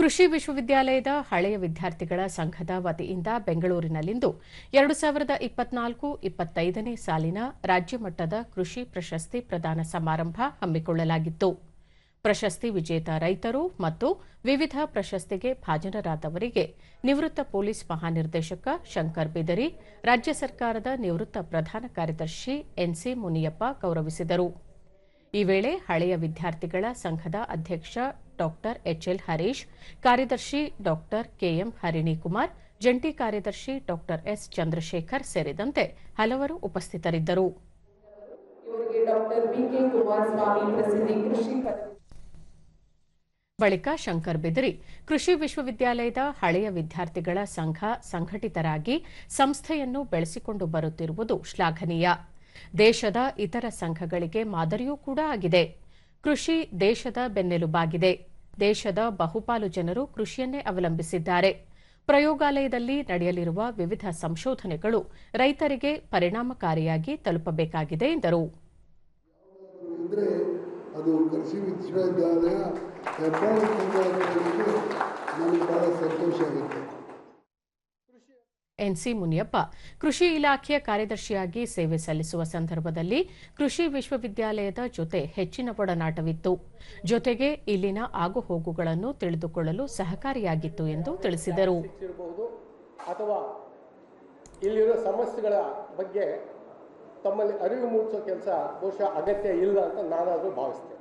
ಕೃಷಿ ವಿಶ್ವವಿದ್ಯಾಲಯದ ಹಳೆಯ ವಿದ್ಯಾರ್ಥಿಗಳ ಸಂಘದ ವತಿಯಿಂದ ಬೆಂಗಳೂರಿನಲ್ಲಿಂದು ಎರಡು ಸಾವಿರದ ಇಪ್ಪತ್ನಾಲ್ಕು ಇಪ್ಪತ್ತೈದನೇ ಸಾಲಿನ ರಾಜ್ಯಮಟ್ಟದ ಕೃಷಿ ಪ್ರಶಸ್ತಿ ಪ್ರದಾನ ಸಮಾರಂಭ ಹಮ್ಮಿಕೊಳ್ಳಲಾಗಿತ್ತು. ಪ್ರಶಸ್ತಿ ವಿಜೇತ ರೈತರು ಮತ್ತು ವಿವಿಧ ಪ್ರಶಸ್ತಿಗೆ ಭಾಜನರಾದವರಿಗೆ ನಿವೃತ್ತ ಪೊಲೀಸ್ ಮಹಾನಿರ್ದೇಶಕ ಶಂಕರ್ ಬಿದರಿ, ರಾಜ್ಯ ಸರ್ಕಾರದ ನಿವೃತ್ತ ಪ್ರಧಾನ ಕಾರ್ಯದರ್ಶಿ ಎನ್ಸಿ ಮುನಿಯಪ್ಪ ಗೌರವಿಸಿದರು. ಈ ವೇಳೆ ಹಳೆಯ ವಿದ್ಯಾರ್ಥಿಗಳ ಸಂಘದ ಅಧ್ಯಕ್ಷ ಡಾ ಎಚ್ಎಲ್ ಹರೀಶ್, ಕಾರ್ಯದರ್ಶಿ ಡಾ ಕೆಎಂ ಹರಿಣಿಕುಮಾರ್, ಜಂಟಿ ಕಾರ್ಯದರ್ಶಿ ಡಾ ಎಸ್ ಚಂದ್ರಶೇಖರ್ ಸೇರಿದಂತೆ ಹಲವರು ಉಪಸ್ಥಿತರಿದ್ದರು. ಡಾಕ್ಟರ್ ಬಳಿಕ ಶಂಕರ್ ಬಿದರಿ, ಕೃಷಿ ವಿಶ್ವವಿದ್ಯಾಲಯದ ಹಳೆಯ ವಿದ್ಯಾರ್ಥಿಗಳ ಸಂಘ ಸಂಘಟಿತರಾಗಿ ಸಂಸ್ಥೆಯನ್ನು ಬೆಳೆಸಿಕೊಂಡು ಬರುತ್ತಿರುವುದು ಶ್ಲಾಘನೀಯ. ದೇಶದ ಇತರ ಸಂಘಗಳಿಗೆ ಮಾದರಿಯೂ ಕೂಡ ಆಗಿದೆ. ಕೃಷಿ ದೇಶದ ಬೆನ್ನೆಲುಬಾಗಿದೆ. ದೇಶದ ಬಹುಪಾಲು ಜನರು ಕೃಷಿಯನ್ನೇ ಅವಲಂಬಿಸಿದ್ದಾರೆ. ಪ್ರಯೋಗಾಲಯದಲ್ಲಿ ನಡೆಯಲಿರುವ ವಿವಿಧ ಸಂಶೋಧನೆಗಳು ರೈತರಿಗೆ ಪರಿಣಾಮಕಾರಿಯಾಗಿ ತಲುಪಬೇಕಾಗಿದೆ ಎಂದರು. ಅದು ಕೃಷಿ ವಿಶ್ವವಿದ್ಯಾಲಯ ಸಂತೋಷ ಎನ್ಸಿ ಮುನಿಯಪ್ಪ ಕೃಷಿ ಇಲಾಖೆಯ ಕಾರ್ಯದರ್ಶಿಯಾಗಿ ಸೇವೆ ಸಲ್ಲಿಸುವ ಸಂದರ್ಭದಲ್ಲಿ ಕೃಷಿ ವಿಶ್ವವಿದ್ಯಾಲಯದ ಜೊತೆ ಹೆಚ್ಚಿನ ಒಡನಾಟವಿತ್ತು. ಜೊತೆಗೆ ಇಲ್ಲಿನ ಆಗುಹೋಗುಗಳನ್ನು ತಿಳಿದುಕೊಳ್ಳಲು ಸಹಕಾರಿಯಾಗಿತ್ತು ಎಂದು ತಿಳಿಸಿದರು. ಅಥವಾ ಇಲ್ಲಿರೋ ಸಮಸ್ಯೆಗಳ ಬಗ್ಗೆ ತಮ್ಮಲ್ಲಿ ಅರಿವು ಮೂಡಿಸೋ ಕೆಲಸ ಬಹುಶಃ ಅಗತ್ಯ ಇಲ್ಲ ಅಂತ ನಾನಾದರೂ ಭಾವಿಸ್ತೇನೆ.